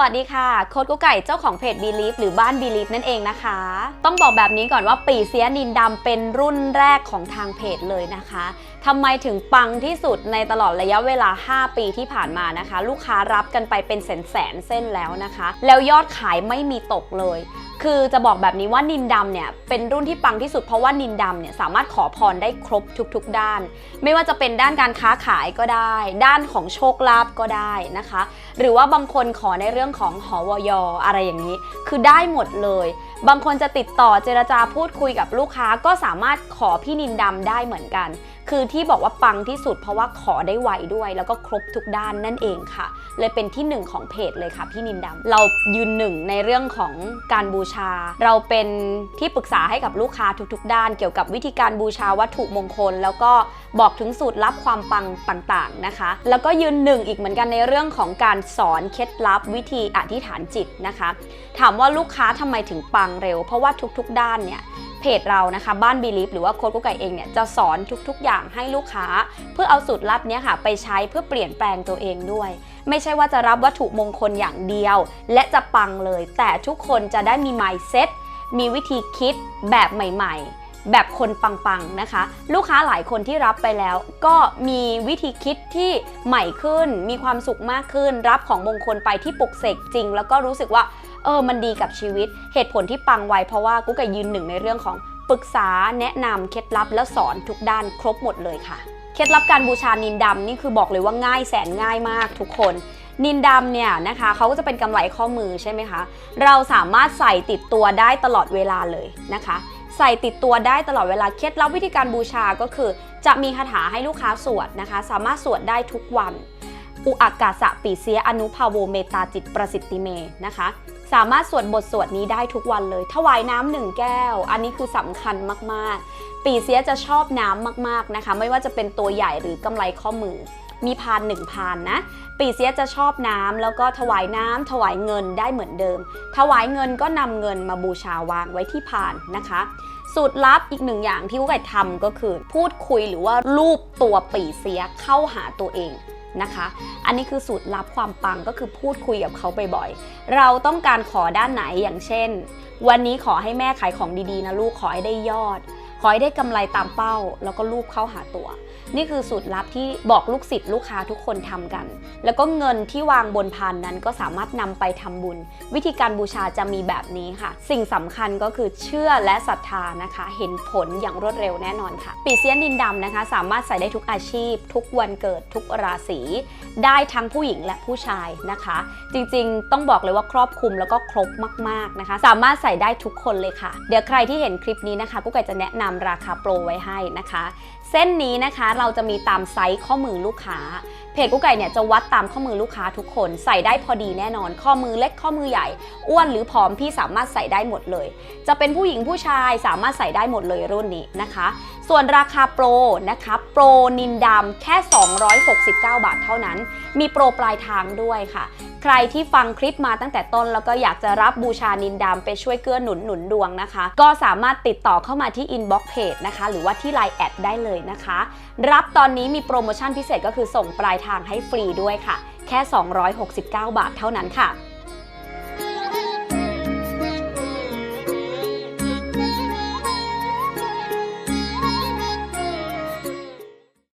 วัสดีค่ะ โค้ดกุ๊กไก่เจ้าของเพจ Believe หรือบ้าน Believe นั่นเองนะคะ ต้องบอกแบบนี้ก่อนว่าปีเสียนินดำเป็นรุ่นแรกของทางเพจเลยนะคะทำไมถึงปังที่สุดในตลอดระยะเวลา 5 ปีที่ผ่านมานะคะ ลูกค้ารับกันไปเป็นแสนแสนเส้นแล้วนะคะ แล้วยอดขายไม่มีตกเลย คือจะบอกแบบนี้ว่านินดำเนี่ยเป็นรุ่นที่ปังที่สุดเพราะว่านินดำเนี่ยสามารถขอพรได้ครบทุกๆ ด้าน ไม่ว่าจะเป็นด้านการค้าขายก็ได้ ด้านของโชคลาภก็ได้นะคะ หรือว่าบางคนขอในเรื่องของหอวยอะไรอย่างนี้ คือได้หมดเลย บางคนจะติดต่อเจรจาพูดคุยกับลูกค้าก็สามารถขอพี่นินดำได้เหมือนกัน คือที่บอกว่าปังที่สุดเพราะว่าขอได้ไวด้วย แล้วก็ครบทุกด้านนั่นเองค่ะ เลยเป็นที่หนึ่งของเพจเลยค่ะพี่นินดำเรายืนหนึ่งในเรื่องของการบูชา เราเป็นที่ปรึกษาให้กับลูกค้าทุกๆ ด้าน เกี่ยวกับวิธีการบูชาวัตถุมงคล แล้วก็บอกถึงสูตรลับความปังต่างๆนะคะ แล้วก็ยืนหนึ่งอีกเหมือนกันในเรื่องของการสอนเคล็ดลับวิธีอธิษฐานจิตนะคะ ถามว่าลูกค้าทำไมถึงปังเร็ว เพราะว่าทุกๆ ด้านเนี่ย เพจเรานะคะ บ้านบีลีฟหรือว่าโค้ดกุ๊กไก่เองเนี่ยจะสอนทุกๆ อย่างให้ลูกค้า เพื่อเอาสูตรลับเนี้ยค่ะ ไปใช้เพื่อเปลี่ยนแปลงตัวเองด้วย ไม่ใช่ว่าจะรับวัตถุมงคลอย่างเดียว และจะปังเลย แต่ทุกคนจะได้มี mindset มีวิธีคิดแบบใหม่ ๆแบบคนปังๆนะคะ ลูกค้าหลายคนที่รับไปแล้ว ก็มีวิธีคิดที่ใหม่ขึ้น มีความสุขมากขึ้น รับของมงคลไปที่ปลุกเสกจริง แล้วก็รู้สึกว่า เออมันดีกับชีวิต เหตุผลที่ปังไวเพราะว่ากุ๊กไก่ยืนหนึ่งในเรื่องของปรึกษาแนะนำเคล็ดลับแล้วสอนทุกด้านครบหมดเลยค่ะ เคล็ดลับการบูชานินดำนี่คือบอกเลยว่าง่ายแสนง่ายมากทุกคน นินดำเนี่ยนะคะเขาก็จะเป็นกำไลข้อมือใช่ไหมคะ เราสามารถใส่ติดตัวได้ตลอดเวลาเลยนะคะ ใส่ติดตัวได้ตลอดเวลาเคล็ดลับวิธีการบูชาก็คือ จะมีคาถาให้ลูกค้าสวดนะคะ สามารถสวดได้ทุกวันอุอากาสะปีเสียอนุภาโวเมตาจิตประสิทธิเมนะคะสามารถสวดบทสวดนี้ได้ทุกวันเลย ถวายน้ำหนึ่งแก้ว อันนี้คือสำคัญมากๆ ปีเสียจะชอบน้ำมากๆนะคะ ไม่ว่าจะเป็นตัวใหญ่หรือกำไลข้อมือ มีพานหนึ่งพานนะ ปีเสียจะชอบน้ำแล้วก็ถวายน้ำถวายเงินได้เหมือนเดิม ถวายเงินก็นำเงินมาบูชาวางไว้ที่พานนะคะสูตรลับอีกหนึ่งอย่างที่กุ๊กไก่ทำก็คือ พูดคุยหรือว่ารูปตัวปีเสียเข้าหาตัวเอง นะคะ อันนี้คือสูตรลับความปังก็คือพูดคุยกับเขาบ่อยๆ เราต้องการขอด้านไหนอย่างเช่น วันนี้ขอให้แม่ขายของดีๆนะลูกขอให้ได้ยอด ขอให้ได้กำไรตามเป้า แล้วก็รูปเข้าหาตัว นี่คือสูตรลับที่บอกลูกศิษย์ลูกค้าทุกคนทำกัน แล้วก็เงินที่วางบนพานนั้นก็สามารถนำไปทำบุญ วิธีการบูชาจะมีแบบนี้ค่ะ สิ่งสำคัญก็คือเชื่อและศรัทธานะคะ เห็นผลอย่างรวดเร็วแน่นอนค่ะ ปีเซียนดินดำนะคะ สามารถใส่ได้ทุกอาชีพ ทุกวันเกิดทุกราศีได้ทั้งผู้หญิงและผู้ชายนะคะ จริงๆ ต้องบอกเลยว่าครอบคลุมแล้วก็ครบมากๆนะคะ สามารถใส่ได้ทุกคนเลยค่ะ เดี๋ยวใครที่เห็นคลิปนี้นะคะกุ๊กไก่จะแนะนำราคาโปรไว้ให้นะคะ เส้นนี้นะคะเราจะมีตามไซส์ข้อมือลูกค้า เพจกุ๊กไก่เนี่ยจะวัดตามข้อมือลูกค้าทุกคนใส่ได้พอดีแน่นอน ข้อมือเล็กข้อมือใหญ่ อ้วนหรือผอมพี่สามารถใส่ได้หมดเลย จะเป็นผู้หญิงผู้ชายสามารถใส่ได้หมดเลยรุ่นนี้นะคะส่วนราคาโปรนะคะโปรนินดำแค่ 269 บาทเท่านั้น มีโปรปลายทางด้วยค่ะ ใครที่ฟังคลิปมาตั้งแต่ต้น แล้วก็อยากจะรับบูชานินดำไปช่วยเกื้อหนุนหนุนดวงนะคะ ก็สามารถติดต่อเข้ามาที่อินบ็อกเพจนะคะ หรือว่าที่ Line แอดได้เลยนะคะ รับตอนนี้มีโปรโมชั่นพิเศษก็คือส่งปลายทางให้ฟรีด้วยค่ะ แค่ 269 บาทเท่านั้นค่ะ